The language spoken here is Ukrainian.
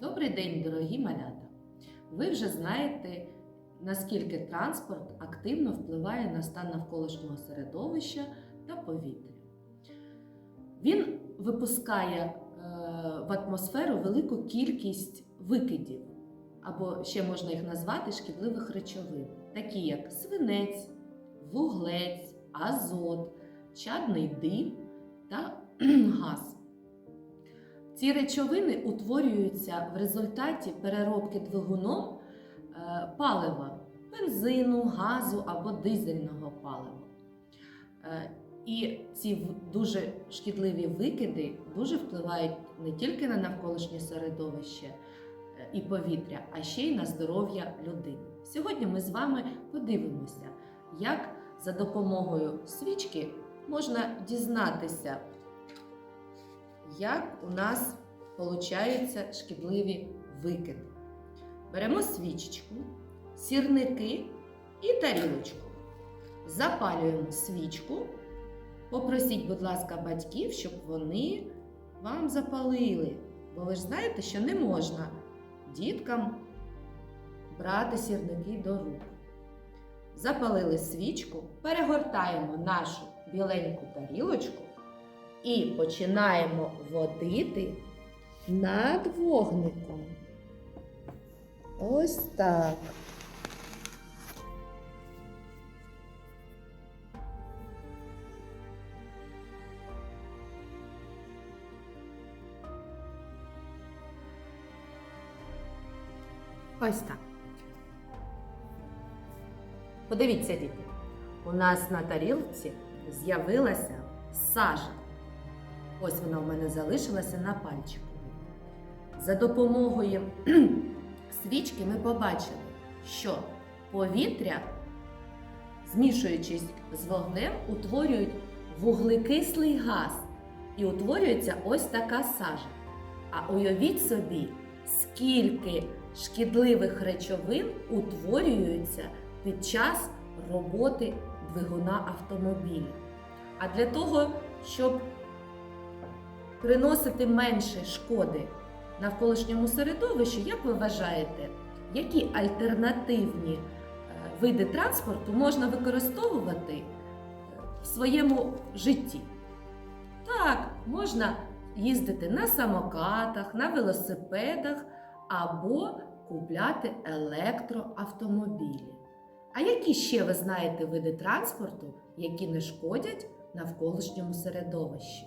Добрий день, дорогі малята! Ви вже знаєте, наскільки транспорт активно впливає на стан навколишнього середовища та повітря. Він випускає е, в атмосферу велику кількість викидів, або ще можна їх назвати шкідливих речовин, такі як свинець, вуглець, азот, чадний дим та газ. Ці речовини утворюються в результаті переробки двигуном е, палива, бензину, газу або дизельного палива. Е, І ці дуже шкідливі викиди дуже впливають не тільки на навколишнє середовище е, і повітря, а ще й на здоров'я людини. Сьогодні ми з вами подивимося, як за допомогою свічки можна дізнатися, як у нас получаються шкідливі викиди. Беремо свічечку, сірники і тарілочку. Запалюємо свічку. Попросіть, будь ласка, батьків, щоб вони вам запалили. Бо ви ж знаєте, що не можна діткам брати сірники до рук. Запалили свічку, перегортаємо нашу біленьку тарілочку і починаємо водити над вогником. Ось так. Ось так. Подивіться, діти. У нас на тарілці з'явилася сажа. Ось вона у мене залишилася на пальчику. За допомогою свічки ми побачили, що повітря, змішуючись з вогнем, утворюють вуглекислий газ. І утворюється ось така сажа. А уявіть собі, скільки шкідливих речовин утворюються під час роботи двигуна автомобіля. А для того, щоб приносити менше шкоди навколишньому середовищу, як ви вважаєте, які альтернативні е, види транспорту можна використовувати е, в своєму житті? Так, можна їздити на самокатах, на велосипедах або купляти електроавтомобілі. А які ще ви знаєте види транспорту, які не шкодять навколишньому середовищі?